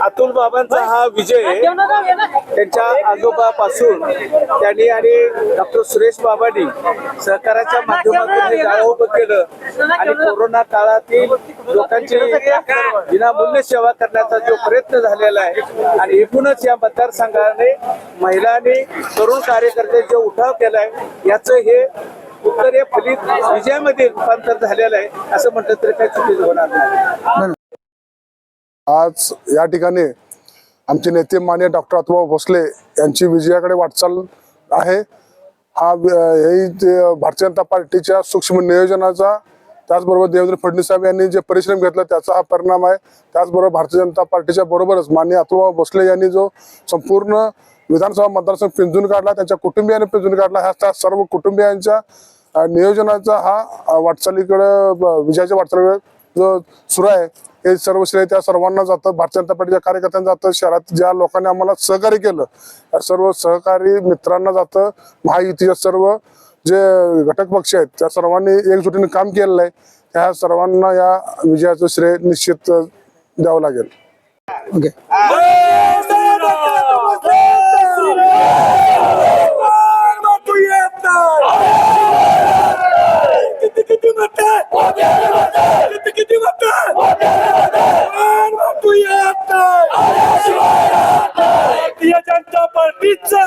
अतुल बाबांचा हा विजय त्यांच्या आजोबापासून त्यांनी आणि डॉक्टर सुरेश बाबांनी सहकाराच्या माध्यमातून गाव उभं केलं. आणि कोरोना काळातील लोकांची विनामूल्य सेवा करण्याचा जो प्रयत्न झालेला आहे आणि एकूणच या मतदारसंघाने महिलांनी तरुण कार्यकर्ते जो उठाव केलाय याचं हे उत्तर हे फलित विजयामध्ये रूपांतर झालेलं आहे असं म्हटलं तरी काही चुकीचं होणार नाही. आज या ठिकाणी आमचे नेते मान्य डॉक्टर अतुबा भोसले यांची विजयाकडे वाटचाल आहे. हा हे भारतीय जनता पार्टीच्या सूक्ष्म नियोजनाचा त्याचबरोबर देवेंद्र फडणवीस साहेब यांनी जे परिश्रम घेतला त्याचा हा परिणाम आहे. त्याचबरोबर भारतीय जनता पार्टीच्या बरोबरच मान्य अतुबा भोसले यांनी जो संपूर्ण विधानसभा मतदारसंघ पिंजून काढला त्यांच्या कुटुंबियाने पिंजून काढला ह्या त्या सर्व कुटुंबियांच्या नियोजनाचा हा वाटचालीकडं वाटचालीकडे ब- विजयाच्या वाटचालीकडे जो सुरू आहे हे सर्व श्रेय त्या सर्वांना जातं. भारतीय जनता पार्टीच्या कार्यकर्त्यांना जातं. शहरात ज्या लोकांनी आम्हाला सहकार्य केलं त्या सर्व सहकारी मित्रांना जातं. महायुतीच्या सर्व जे घटक पक्ष आहेत त्या सर्वांनी एकजुटीने काम केलेलं आहे. त्या सर्वांना या विजयाचं श्रेय निश्चित द्यावं लागेल. ओके जनता पार्टीचा.